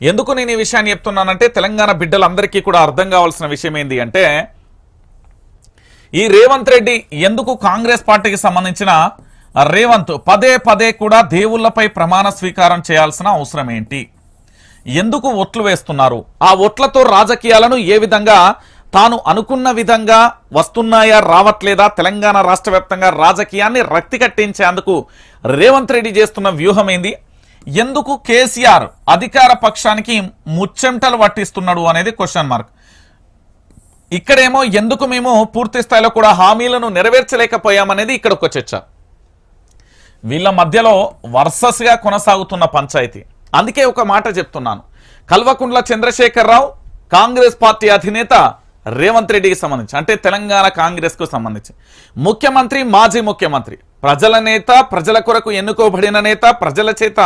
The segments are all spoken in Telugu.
ఎందుకు నేను ఈ విషయాన్ని చెప్తున్నానంటే తెలంగాణ బిడ్డలందరికీ కూడా అర్థం కావాల్సిన విషయం ఏంటి అంటే ఈ రేవంత్ రెడ్డి ఎందుకు కాంగ్రెస్ పార్టీకి సంబంధించిన రేవంత్ పదే పదే కూడా దేవుళ్ళపై ప్రమాణ స్వీకారం చేయాల్సిన అవసరం ఏంటి ఎందుకు ఒట్లు వేస్తున్నారు? ఆ ఒట్లతో రాజకీయాలను ఏ విధంగా తాను అనుకున్న విధంగా వస్తున్నాయా రావట్లేదా తెలంగాణ రాష్ట్ర వ్యాప్తంగా రాజకీయాన్ని రక్తి కట్టించేందుకు రేవంత్ రెడ్డి చేస్తున్న వ్యూహం ఏంది ఎందుకు కేసీఆర్ అధికార పక్షానికి ముచ్చెంటలు పట్టిస్తున్నాడు అనేది క్వశ్చన్ మార్క్ ఇక్కడేమో ఎందుకు మేము పూర్తి స్థాయిలో కూడా హామీలను నెరవేర్చలేకపోయామనేది ఇక్కడ ఒక చర్చ. వీళ్ళ మధ్యలో వర్సస్గా కొనసాగుతున్న పంచాయతీ. అందుకే ఒక మాట చెప్తున్నాను. కల్వకుంట్ల చంద్రశేఖరరావు కాంగ్రెస్ పార్టీ అధినేత రేవంత్ రెడ్డికి సంబంధించి అంటే తెలంగాణ కాంగ్రెస్కు సంబంధించి. ముఖ్యమంత్రి మాజీ ముఖ్యమంత్రి ప్రజల నేత ప్రజల కొరకు ఎన్నుకోబడిన నేత ప్రజల చేత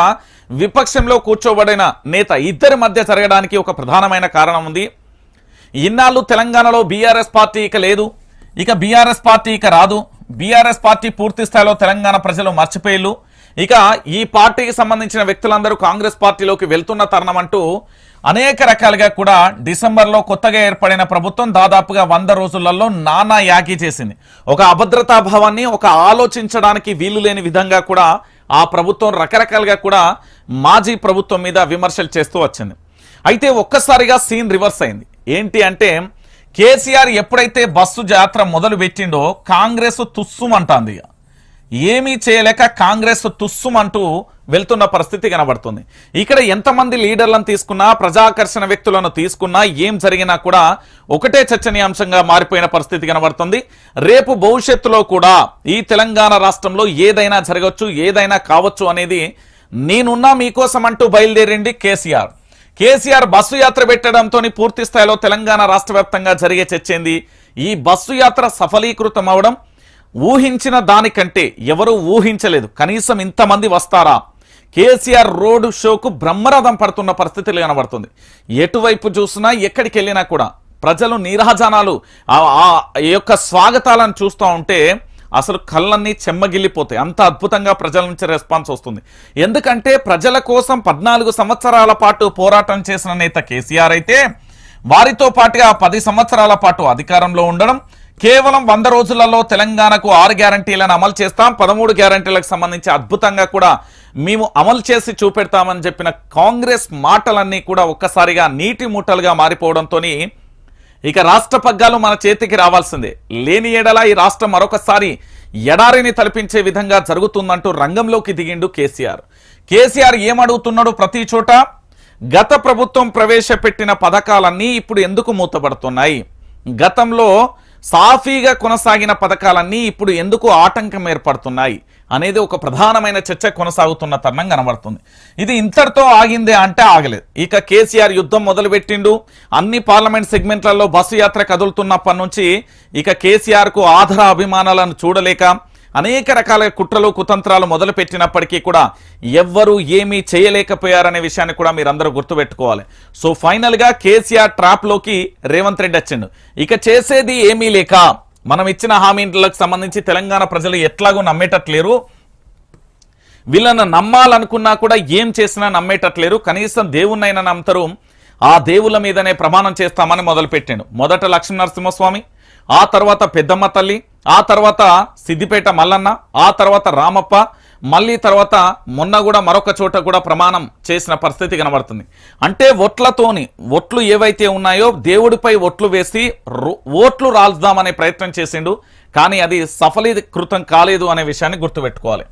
విపక్షంలో కూర్చోబడిన నేత ఇద్దరి మధ్య జరగడానికి ఒక ప్రధానమైన కారణం ఉంది. ఇన్నాళ్ళు తెలంగాణలో బీఆర్ఎస్ పార్టీ ఇక లేదు. ఇక బీఆర్ఎస్ పార్టీ ఇక రాదు. బీఆర్ఎస్ పార్టీ పూర్తి స్థాయిలో తెలంగాణ ప్రజలు మర్చిపోయిల్లు ఇక ఈ పార్టీకి సంబంధించిన వ్యక్తులందరూ కాంగ్రెస్ పార్టీలోకి వెళ్తున్న తరుణం అంటూ అనేక రకాలుగా కూడా డిసెంబర్లో కొత్తగా ఏర్పడిన ప్రభుత్వం దాదాపుగా వంద రోజులలో నానా యాగి చేసింది. ఒక అభద్రతా భావాన్ని ఒక ఆలోచించడానికి వీలు లేని విధంగా కూడా ఆ ప్రభుత్వం రకరకాలుగా కూడా మాజీ ప్రభుత్వం మీద విమర్శలు చేస్తూ వచ్చింది. అయితే ఒక్కసారిగా సీన్ రివర్స్ అయింది. ఏంటి అంటే కేసీఆర్ ఎప్పుడైతే బస్సు జాతర మొదలు పెట్టిండో కాంగ్రెస్ తుస్సుమంటాంది ఇక. ఏమీ చేయలేక కాంగ్రెస్ తుస్సుమంటూ వెళ్తున్న పరిస్థితి కనబడుతుంది. ఇక్కడ ఎంతమంది లీడర్లను తీసుకున్నా ప్రజాకర్షణ వ్యక్తులను తీసుకున్నా ఏం జరిగినా కూడా ఒకటే చర్చనీయాంశంగా మారిపోయిన పరిస్థితి కనబడుతుంది. రేపు భవిష్యత్తులో కూడా ఈ తెలంగాణ రాష్ట్రంలో ఏదైనా జరగవచ్చు ఏదైనా కావచ్చు అనేది నేనున్నా మీకోసం అంటూ బయలుదేరింది కేసీఆర్. కేసీఆర్ బస్సు యాత్ర పెట్టడంతో పూర్తి స్థాయిలో తెలంగాణ రాష్ట్ర వ్యాప్తంగా జరిగే చర్చేంది. ఈ బస్సు యాత్ర సఫలీకృతం అవడం ఊహించిన దానికంటే ఎవరు ఊహించలేదు. కనీసం ఇంతమంది వస్తారా? కేసీఆర్ రోడ్ షోకు బ్రహ్మరథం పడుతున్న పరిస్థితులు కనబడుతుంది. ఎటువైపు చూసినా ఎక్కడికి వెళ్ళినా కూడా ప్రజలు నీరాజనాలు ఆ- యొక్క స్వాగతాలను చూస్తూ ఉంటే అసలు కళ్ళన్నీ చెమ్మగిల్లిపోతాయి. అంత అద్భుతంగా ప్రజల నుంచి రెస్పాన్స్ వస్తుంది. ఎందుకంటే ప్రజల కోసం పద్నాలుగు సంవత్సరాల పాటు పోరాటం చేసిన నేత కేసీఆర్ అయితే వారితో పాటుగా పది సంవత్సరాల పాటు అధికారంలో ఉండడం కేవలం వంద రోజులలో తెలంగాణకు ఆరు గ్యారంటీలను అమలు చేస్తాం. పదమూడు గ్యారంటీలకు సంబంధించి అద్భుతంగా కూడా మేము అమలు చేసి చూపెడతామని చెప్పిన కాంగ్రెస్ మాటలన్నీ కూడా ఒక్కసారిగా నీటి మూటలుగా మారిపోవడంతోని ఇక రాష్ట్ర పగ్గాలు మన చేతికి రావాల్సిందే. లేని ఎడల ఈ రాష్ట్రం మరొకసారి ఎడారిని తలపించే విధంగా జరుగుతుందంటూ రంగంలోకి దిగిండు కేసీఆర్. కేసీఆర్ ఏమడుగుతున్నాడు ప్రతి చోట గత ప్రభుత్వం ప్రవేశపెట్టిన పథకాలన్నీ ఇప్పుడు ఎందుకు మూతపడుతున్నాయి? గతంలో సాఫీగా కొనసాగిన పథకాలన్నీ ఇప్పుడు ఎందుకు ఆటంకం ఏర్పడుతున్నాయి అనేది ఒక ప్రధానమైన చర్చ కొనసాగుతున్న తరుణం కనబడుతుంది. ఇది ఇంతటితో ఆగిందే అంటే ఆగలేదు. ఇక కేసీఆర్ యుద్ధం మొదలుపెట్టిండు. అన్ని పార్లమెంట్ సెగ్మెంట్లలో బస్సు యాత్ర కదులుతున్నప్పటి నుంచి ఇక కేసీఆర్కు ఆధార అభిమానాలను చూడలేక అనేక రకాల కుట్రలు కుతంత్రాలు మొదలుపెట్టినప్పటికీ కూడా ఎవ్వరూ ఏమీ చేయలేకపోయారనే విషయాన్ని కూడా మీరందరూ గుర్తుపెట్టుకోవాలి. సో ఫైనల్గా కేసీఆర్ ట్రాప్లోకి రేవంత్ రెడ్డి వచ్చిండు. ఇక చేసేది ఏమీ లేక మనం ఇచ్చిన హామీలకు సంబంధించి తెలంగాణ ప్రజలు ఎట్లాగో నమ్మేటట్లేరు. వీళ్ళను నమ్మాలనుకున్నా కూడా ఏం చేసినా నమ్మేటట్లేరు. కనీసం దేవుణ్ణైనా నమ్ముతారు. ఆ దేవుళ్ళ మీదనే ప్రమాణం చేస్తామని మొదలుపెట్టాడు. మొదట లక్ష్మీ నరసింహస్వామి ఆ తర్వాత పెద్దమ్మ తల్లి ఆ తర్వాత సిద్దిపేట మల్లన్న ఆ తర్వాత రామప్ప మళ్ళీ తర్వాత మొన్న కూడా మరొక చోట కూడా ప్రమాణం చేసిన పరిస్థితి కనబడుతుంది. అంటే ఒట్లతోని ఒట్లు ఏవైతే ఉన్నాయో దేవుడిపై ఒట్లు వేసి ఓట్లు రాల్దామనే ప్రయత్నం చేసిండు కానీ అది సఫలీకృతం కాలేదు అనే విషయాన్ని గుర్తుపెట్టుకోవాలి.